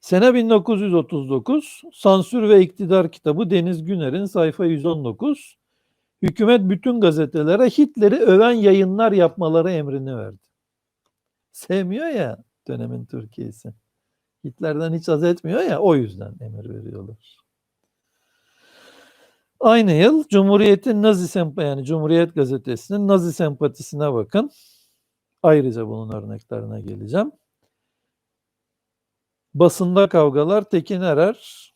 Sene 1939 Sansür ve İktidar kitabı Deniz Güner'in sayfa 119 hükümet bütün gazetelere Hitler'i öven yayınlar yapmaları emrini verdi. Sevmiyor ya dönemin Türkiye'si. Hitler'den hiç haz etmiyor ya o yüzden emir veriyorlar. Aynı yıl Cumhuriyet'in Nazi sempa yani Cumhuriyet gazetesinin Nazi sempatisine bakın. Ayrıca bunun örneklerine geleceğim. Basında kavgalar Tekin Erer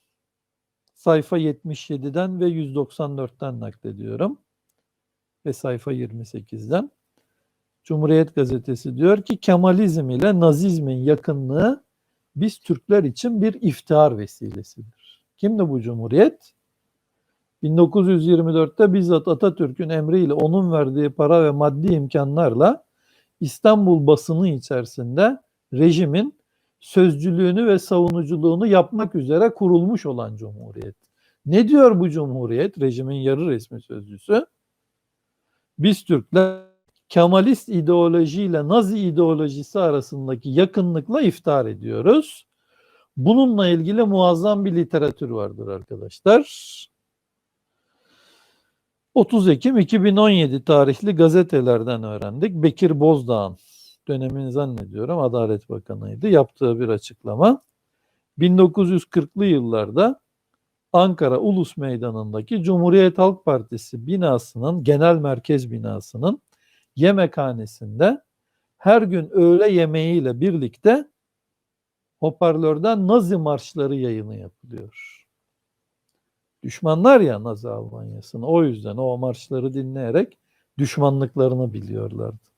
sayfa 77'den ve 194'ten naklediyorum. Ve sayfa 28'den. Cumhuriyet gazetesi diyor ki Kemalizm ile Nazizmin yakınlığı biz Türkler için bir iftihar vesilesidir. Kimdi bu Cumhuriyet? 1924'te bizzat Atatürk'ün emriyle onun verdiği para ve maddi imkanlarla İstanbul basını içerisinde rejimin sözcülüğünü ve savunuculuğunu yapmak üzere kurulmuş olan cumhuriyet. Ne diyor bu cumhuriyet? Rejimin yarı resmi sözcüsü. Biz Türkler Kemalist ideolojiyle Nazi ideolojisi arasındaki yakınlıkla iftar ediyoruz. Bununla ilgili muazzam bir literatür vardır arkadaşlar. 30 Ekim 2017 tarihli gazetelerden öğrendik. Bekir Bozdağ'ın dönemin zannediyorum Adalet Bakanı'ydı. Yaptığı bir açıklama. 1940'lı yıllarda Ankara Ulus Meydanı'ndaki Cumhuriyet Halk Partisi binasının, genel merkez binasının yemekhanesinde her gün öğle yemeğiyle birlikte hoparlörden Nazi marşları yayını yapılıyor. Düşmanlar ya Nazi Almanyası'nı o yüzden o marşları dinleyerek düşmanlıklarını biliyorlardı.